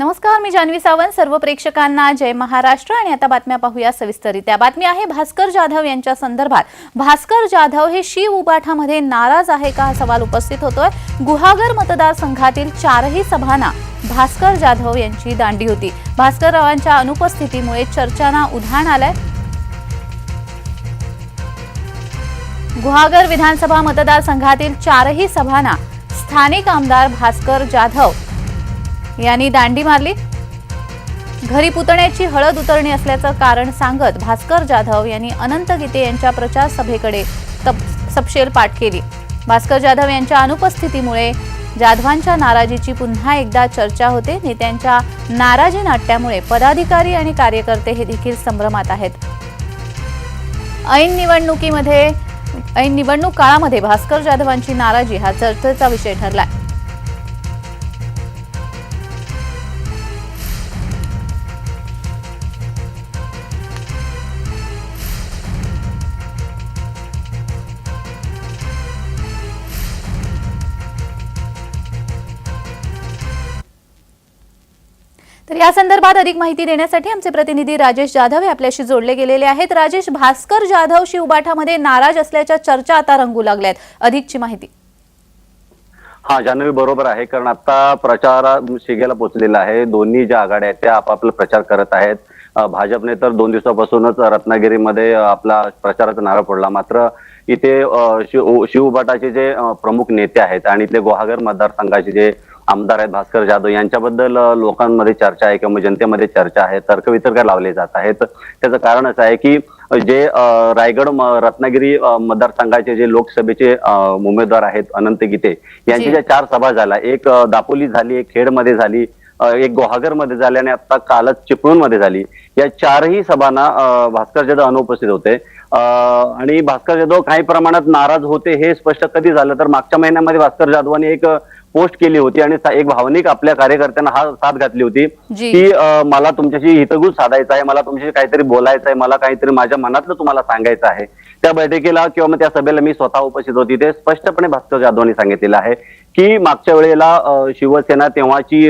नमस्कार मी जान्हवी सावंत. सर्व प्रेक्षकांना जय महाराष्ट्र आणि आता बातम्या पाहूया सविस्तरित्या बातमी आहे भास्कर जाधव यांच्या संदर्भात. भास्कर जाधव हे शिव उबाठामध्ये नाराज आहे का हा सवाल उपस्थित होतोय? गुहागर मतदारसंघातील चारही सभांना भास्कर जाधव यांची दांडी होती. भास्कर रावांच्या अनुपस्थितीमुळे चर्चांना उधाण आलंय. गुहागर विधानसभा मतदारसंघातील चारही सभांना स्थानिक आमदार भास्कर जाधव यांनी दांडी मारली. घरी पुतण्याची हळद उतरणी असल्याचं कारण सांगत भास्कर जाधव यांनी अनंत गीते यांच्या प्रचार सभेकडे तप सपशेल पाठ केली. भास्कर जाधव यांच्या अनुपस्थितीमुळे जाधवांच्या नाराजीची पुन्हा एकदा चर्चा होते. नेत्यांच्या नाराजी नाट्यामुळे पदाधिकारी आणि कार्यकर्ते हे देखील संभ्रमात आहेत. ऐन निवडणुकीमध्ये ऐन निवडणूक काळामध्ये भास्कर जाधवांची नाराजी हा चर्चेचा विषय ठरलाय. तर या संदर्भात अधिक माहिती देण्यासाठी आमचे प्रतिनिधी राजेश जाधव हे आपल्याशी जोडले गेलेले आहेत. राजेश भास्कर जाधव शिवबाठामध्ये नाराज असल्याच्या चर्चा आता रंगू लागल्यात. अधिकची माहिती. हा जान्हवी बरोबर आहे कारण आता प्रचार शिगेला पोहोचलेला आहे. दोन्ही ज्या आघाड्या आहेत त्या आपापला प्रचार करत आहेत. भाजपने तर दोन दिवसापासूनच रत्नागिरीमध्ये आपला प्रचाराचा नारळ पडला मात्र इथे शिव शिवभटाचे जे प्रमुख नेते आहेत आणि इथले गुहागर मतदारसंघाचे जे आमदार आहेत भास्कर जाधव. यांच्याबद्दल लोकांमध्ये चर्चा आहे किंवा जनतेमध्ये चर्चा आहे. तर्कवितर्क लावले जात आहेत. त्याचं कारण असं आहे की जे रायगड रत्नागिरी मतदारसंघाचे जे लोकसभेचे उमेदवार आहेत अनंत गीते यांची. ज्या चार सभा झाल्या एक दापोली झाली एक खेडमध्ये झाली एक गुहागरमध्ये झाली आणि आता कालच चिपळूणमध्ये झाली. या चारही सभांना भास्कर जाधव अनुपस्थित होते. आणि भास्कर जाधव काही प्रमाणात नाराज होते हे स्पष्ट कधी झालं तर मागच्या महिन्यामध्ये भास्कर जाधवांनी एक पोस्ट केली होती आणि एक भावनिक आपल्या कार्यकर्त्यांना हा साथ घातली होती. की मला तुमच्याशी हितगुज साधायचा आहे मला तुमच्याशी काहीतरी बोलायचं आहे मला काहीतरी माझ्या मनातलं तुम्हाला सांगायचं आहे. त्या बैठकीला किंवा मग त्या सभेला मी स्वतः उपस्थित होती. ते स्पष्टपणे भास्कर जाधवांनी सांगितलेलं आहे. की मागच्या वेळेला शिवसेना तेव्हाची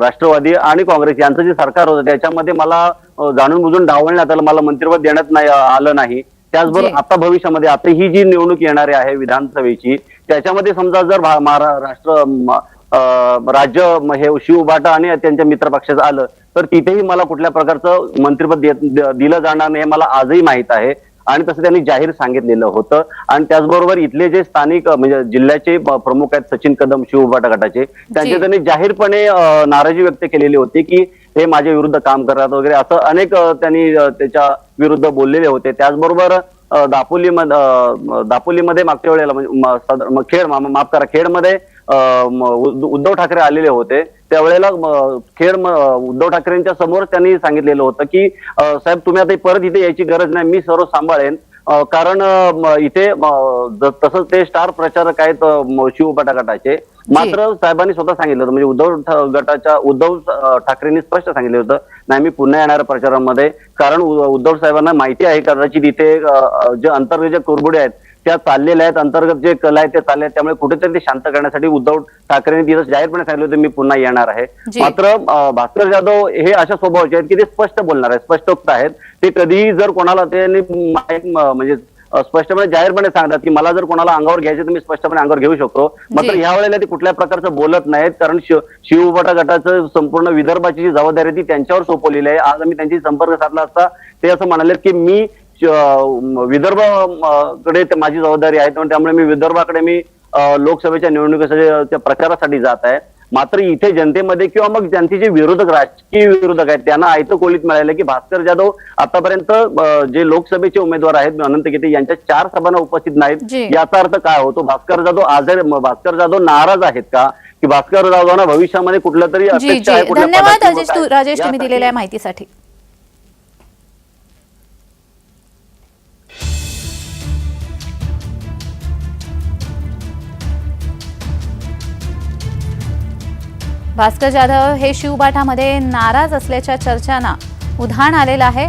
राष्ट्रवादी आणि काँग्रेस यांचं जे सरकार होतं त्याच्यामध्ये मला जाणून बुजून डावलण्यात आलं. मला मंत्रिपद देण्यात नाही आलं नाही. त्याचबरोबर. आता भविष्यामध्ये आता ही जी निवडणूक येणारी आहे विधानसभेची त्याच्यामध्ये समजा जर भा- महारा- राष्ट्र म- अं, राज्य हे शिवबाटा आणि त्यांच्या मित्र पक्षाचं आलं तर तिथेही मला कुठल्या प्रकारचं मंत्रिपद दिलं जाणार नाही हे मला आजही माहीत आहे. आणि तसं त्यांनी जाहीर सांगितलेलं होतं. आणि त्याचबरोबर इथले जे स्थानिक म्हणजे जिल्ह्याचे प्रमुख आहेत सचिन कदम शिवबाटा गटाचे त्यांचे. त्यांनी जाहीरपणे नाराजी व्यक्त केलेली होती की हे माझ्या विरुद्ध काम करतात वगैरे. असं अनेक त्यांनी त्याच्या विरुद्ध बोललेले होते. त्याचबरोबर दापोलीमध्ये दापोलीमध्ये मागच्या वेळेला म्हणजे खेड माफ करा खेडमध्ये उद्धव ठाकरे आलेले होते. त्यावेळेला म- उद्धव ठाकरेंच्या समोर त्यांनी सांगितलेलं होतं की साहेब तुम्ही आता परत इथे यायची गरज नाही मी सर्व सांभाळेन. कारण इथे तसंच ते स्टार प्रचारक आहेत शिवबाटा गटाचे मात्र साहेबांनी स्वतः सांगितलं होतं म्हणजे उद्धव गटाच्या उद्धव ठाकरेंनी स्पष्ट सांगितलं होतं नाही मी पुन्हा येणाऱ्या प्रचारामध्ये. कारण उद्धव साहेबांना माहिती आहे कदाचित इथे जे अंतर्गत जे कुरबुडे आहेत त्या चाललेल्या आहेत अंतर्गत जे कला आहेत ते चालले आहेत त्यामुळे कुठेतरी ते शांत करण्यासाठी उद्धव ठाकरेंनी तिथं जाहीरपणे सांगितलं होतं मी पुन्हा येणार आहे. मात्र भास्कर जाधव हे अशा स्वभावाचे आहेत की ते स्पष्ट बोलणार आहेत स्पष्टोक्त आहेत ते कधीही जर कोणाला म- म्हणजे स्पष्टपणे जाहीरपणे सांगतात की मला जर कोणाला अंगावर घ्यायचं तर मी स्पष्टपणे अंगावर घेऊ शकतो मात्र. ह्या वेळेला ते कुठल्या प्रकारचं बोलत नाहीत कारण शिव शिवभटा गटाचं संपूर्ण विदर्भाची जी जबाबदारी आहे ती त्यांच्यावर सोपवलेली आहे आज आम्ही त्यांची संपर्क साधला असता ते असं म्हणाले की मी श- विदर्भ अं, कडे ते माझी जबाबदारी आहे. त्यामुळे मी विदर्भाकडे मी लोकसभेच्या निवडणुकीसाठी प्रचारासाठी जात आहे. मात्र इथे जनतेमध्ये किंवा मग त्यांचे जे विरोधक राजकीय विरोधक आहेत त्यांना आयतं कोलीत मिळालं की भास्कर जाधव आतापर्यंत जे लोकसभेचे उमेदवार आहेत अनंत गीते यांच्या चार सभांना उपस्थित. नाहीत. याचा अर्थ काय होतो? भास्कर जाधव आजार भास्कर जाधव नाराज आहेत का? की भास्कर जाधवांना भविष्यामध्ये कुठलं तरी अपेक्षा आहे राजेश तुम्ही दिलेल्या माहितीसाठी. भास्कर जाधव हे शिवबाठामध्ये नाराज असल्याच्या चर्चांना उधाण आलेलं आहे.